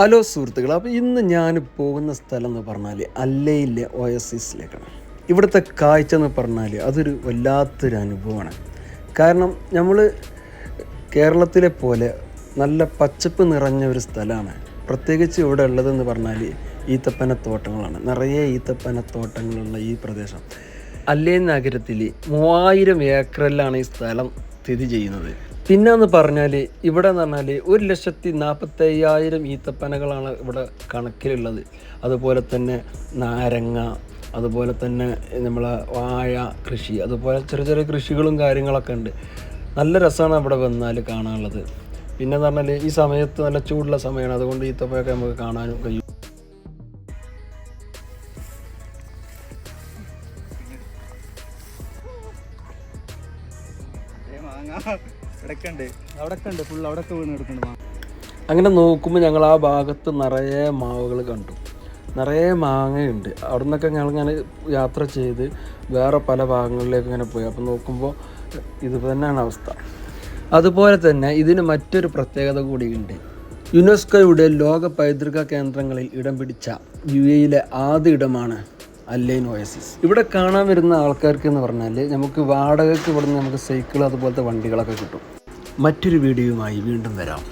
Hello സുഹൃത്തുക്കൾ അപ്പോൾ ഇന്ന് ഞാൻ പോകുന്ന സ്ഥലം എന്ന് പറഞ്ഞാൽ അല്ലയിലെ ഒയസിസിലേക്കാണ് ഇവിടുത്തെ കാഴ്ച എന്ന് പറഞ്ഞാൽ അതൊരു വല്ലാത്തൊരു അനുഭവമാണ്. കാരണം നമ്മൾ കേരളത്തിലെ പോലെ നല്ല പച്ചപ്പ് നിറഞ്ഞ ഒരു സ്ഥലമാണ്. പ്രത്യേകിച്ച് ഇവിടെ ഉള്ളതെന്ന് പറഞ്ഞാൽ ഈത്തപ്പനത്തോട്ടങ്ങളാണ് നിറയെ ഈത്തപ്പനത്തോട്ടങ്ങളുള്ള ഈ പ്രദേശം. അല്ലയൻ നഗരത്തിൽ മൂവായിരം ഏക്കറിലാണ് ഈ സ്ഥലം സ്ഥിതി ചെയ്യുന്നത്. പിന്നെ എന്ന് പറഞ്ഞാൽ ഇവിടെ എന്ന് പറഞ്ഞാൽ ഒരു ലക്ഷത്തി നാൽപ്പത്തയ്യായിരം ഈത്തപ്പനകളാണ് ഇവിടെ കണക്കിലുള്ളത്. അതുപോലെ തന്നെ നാരങ്ങ അതുപോലെ തന്നെ നമ്മളെ വാഴ കൃഷി അതുപോലെ ചെറിയ ചെറിയ കൃഷികളും കാര്യങ്ങളൊക്കെ ഉണ്ട്. നല്ല രസമാണ് ഇവിടെ വന്നാൽ കാണാനുള്ളത്. പിന്നെ എന്ന് പറഞ്ഞാൽ ഈ സമയത്ത് നല്ല ചൂടുള്ള സമയമാണ്. അതുകൊണ്ട് ഈത്തപ്പയൊക്കെ നമുക്ക് കാണാനും കഴിയും. ഉണ്ട് ഫുൾ മാങ്ങ. അങ്ങനെ നോക്കുമ്പോൾ ഞങ്ങൾ ആ ഭാഗത്ത് നിറയെ മാവുകൾ കണ്ടു. നിറയെ മാങ്ങയുണ്ട്. അവിടെ നിന്നൊക്കെ ഞങ്ങൾ ഇങ്ങനെ യാത്ര ചെയ്ത് വേറെ പല ഭാഗങ്ങളിലേക്ക് ഇങ്ങനെ പോയി. അപ്പോൾ നോക്കുമ്പോൾ ഇത് തന്നെയാണ് അവസ്ഥ. അതുപോലെ തന്നെ ഇതിന് മറ്റൊരു പ്രത്യേകത കൂടിയുണ്ട്. യുനെസ്കോയുടെ ലോക പൈതൃക കേന്ദ്രങ്ങളിൽ ഇടം പിടിച്ച യു എയിലെ ആദ്യ ഇടമാണ് അല്ലൈൻ ഓയസിസ് ഇവിടെ കാണാൻ വരുന്ന ആൾക്കാർക്ക് എന്ന് പറഞ്ഞാൽ നമുക്ക് വാടകയ്ക്ക് ഇവിടുന്ന് നമുക്ക് സൈക്കിൾ അതുപോലത്തെ വണ്ടികളൊക്കെ കിട്ടും. മറ്റൊരു വീഡിയോയുമായി വീണ്ടും വരാം.